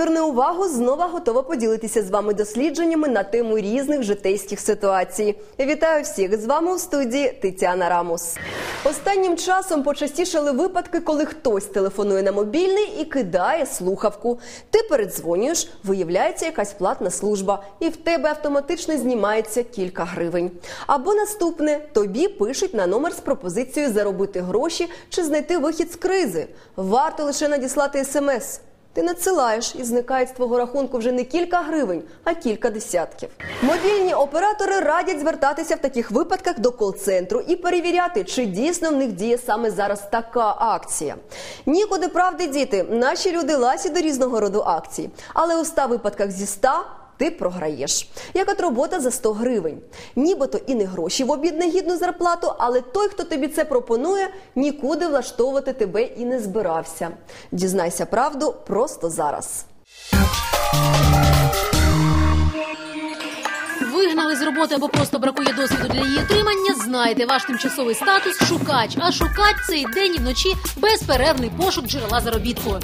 Зверни увагу знову готова поділитися з вами дослідженнями на тему різних житейських ситуацій. Вітаю всіх з вами у студії Тетяна Рамус. Останнім часом почастішали випадки, коли хтось телефонує на мобільний і кидає слухавку. Ти передзвонюєш, виявляється якась платна служба, і в тебе автоматично знімається кілька гривень. Або наступне тобі пишуть на номер з пропозицією заробити гроші чи знайти вихід з кризи. Варто лише надіслати смс. Ти надсилаєш і зникає з твого рахунку вже не кілька гривень, а кілька десятків. Мобільні оператори радять звертатися в таких випадках до кол-центру і перевіряти, чи дійсно в них діє саме зараз така акція. Нікуди правди діти, наші люди ласі до різного роду акцій, але у ста випадках зі 100 ти програєш. Як от робота за 100 гривень. Нібито і не гроші в обід на гідну зарплату, але той, хто тобі це пропонує, нікуди влаштовувати тебе і не збирався. Дізнайся правду просто зараз. Вигнали з роботи або просто бракує досвіду для її отримання. Знайте ваш тимчасовий статус шукач. А шукач це і день і вночі безперервний пошук джерела заробітку.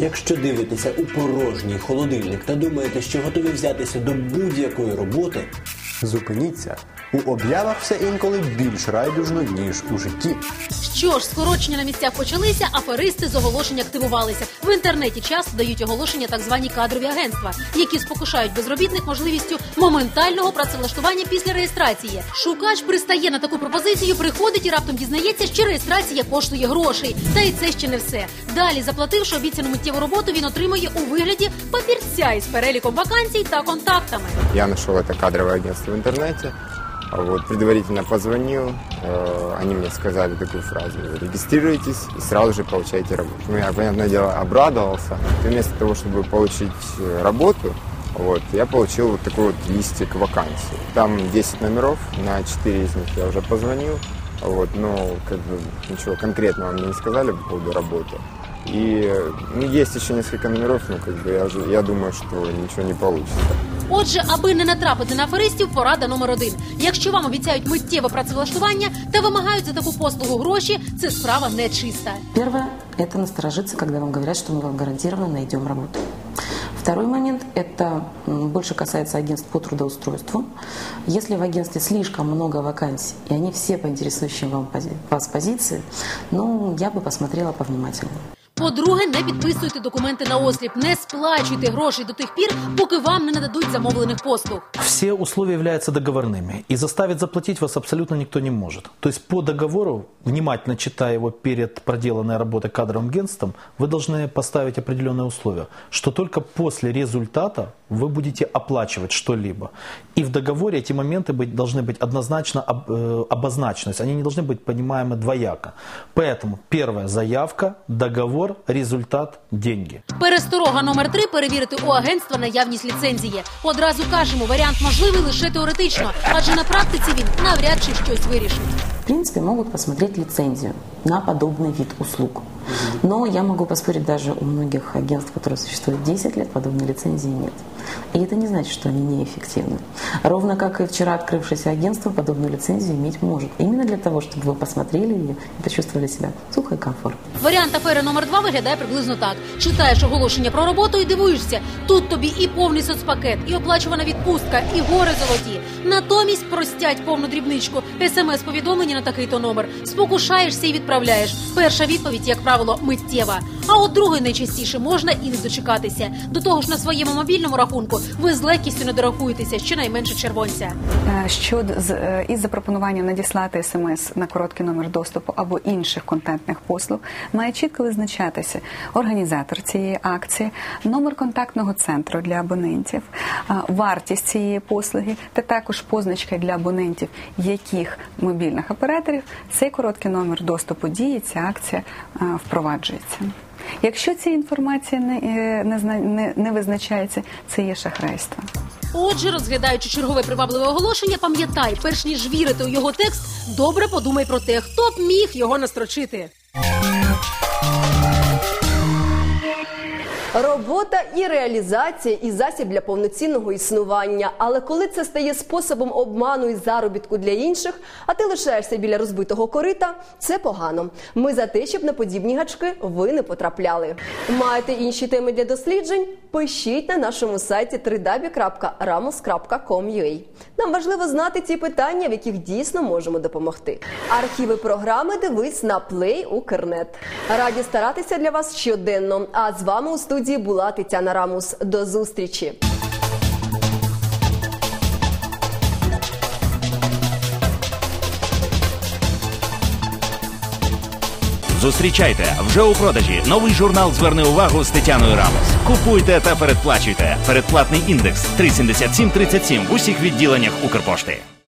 Якщо дивитеся у порожній холодильник та думаєте, що готові взятися до будь-якої роботи, Зупиніться. У об'явах все інколи більш райдужно, ніж у житті. Що ж, скорочення на місцях почалися, аферисти з оголошень активувалися. В інтернеті часто дають оголошення так звані кадрові агентства, які спокушають безробітних можливістю моментального працевлаштування після реєстрації. Шукач пристає на таку пропозицію, приходить і раптом дізнається, що реєстрація коштує грошей. Та й це ще не все. Далі, заплативши обіцяну миттєву роботу, він отримує у вигляді папірця із переліком вакансій та контактами. Я нашел это кадровое агентство в интернете. Вот, предварительно позвонил, э, они мне сказали такую фразу, регистрируйтесь и сразу же получаете работу. Ну, я, понятное дело, обрадовался. И вместо того, чтобы получить э, работу, вот, я получил вот такой вот листик вакансий. Там 10 номеров, на 4 из них я уже позвонил, вот, но как бы ничего конкретного мне не сказали по поводу работы. И ну, есть еще несколько номеров, но как бы я, я думаю, что ничего не получится. Отже, аби не натрапити на аферистів, порада номер один. Якщо вам обіцяють миттєве працевлаштування та вимагають за таку послугу гроші, це справа нечиста. Первое – это насторожиться, когда вам говорят, что мы вам гарантированно найдем работу. Второй момент – это м, больше касается агентств по трудоустройству. Если в агентстве слишком много вакансий, и они все по интересующим вам пози- вас позиции, ну, я бы посмотрела повнимательнее. По-друге, не підписуйте документи на осліп, не сплачуйте грошей до тих пір, поки вам не нададуть замовлених послуг. Все условия являются договорными, и заставить заплатить вас абсолютно никто не может. То есть по договору, внимательно читая его перед проделанной работой кадровым агентством, вы должны поставить определенные условия, что только после результата вы будете оплачивать что-либо. И в договоре эти моменты быть, должны быть однозначно об- э, обозначены, то есть они не должны быть понимаемы двояко. Поэтому первая заявка, договор, результат, деньги. Пересторога номер три перевірити у агентства наявність ліцензії. Одразу кажемо, варіант можливий лише теоретично, адже на практиці він навряд чи щось вирішить. В принципе, могут посмотреть лицензию на подобный вид услуг. Но я могу поспорить, даже у многих агентств, которые существуют 10 лет, подобной лицензии нет. И это не значит, что они неэффективны. Ровно как и вчера открывшееся агентство подобную лицензию иметь может. Именно для того, чтобы вы посмотрели ее и почувствовали себя сухо и комфортно. Варіант афери номер два виглядає приблизно так: читаєш оголошення про роботу і дивуєшся. Тут тобі і повний соцпакет, і оплачувана відпустка, і гори золоті. Натомість простять повну дрібничку, смс-повідомлення на такий-то номер. Спокушаєшся і відправляєш. Перша відповідь, як правило, миттєва. А от другої найчастіше можна і не дочекатися. До того ж, на своєму мобільному рахунку ви з легкістю не дорахуєтеся щонайменше червонця. Е, з е, із запропонуванням надіслати смс на короткий номер доступу або інших контентних послуг, має чітко визначатися організатор цієї акції, номер контактного центру для абонентів, вартість цієї послуги та також позначка для абонентів, яких мобільних операторів цей короткий номер доступу діє, ця акція е, впроваджується. Якщо ця інформація не, е, не, не, не визначається, це є шахрайство. Отже, розглядаючи чергове привабливе оголошення, пам'ятай, перш ніж вірити у його текст, добре подумай про те, хто б міг його настрочити. Робота і реалізація і засіб для повноцінного існування. Але коли це стає способом обману і заробітку для інших, а ти лишаєшся біля розбитого корита, це погано. Ми за те, щоб на подібні гачки ви не потрапляли. Маєте інші теми для досліджень? Пишіть на нашому сайті www.ramos.com.ua. Нам важливо знати ті питання, в яких дійсно можемо допомогти. Архіви програми дивись на Play Укрнет. Раді старатися для вас щоденно. А з вами у студії була Тетяна Рамус. До зустрічі. Зустрічайте вже у продажі новий журнал Зверни увагу з Тетяною Рамос. Купуйте та передплачуйте. Передплатний індекс 37737 в усіх відділеннях Укрпошти.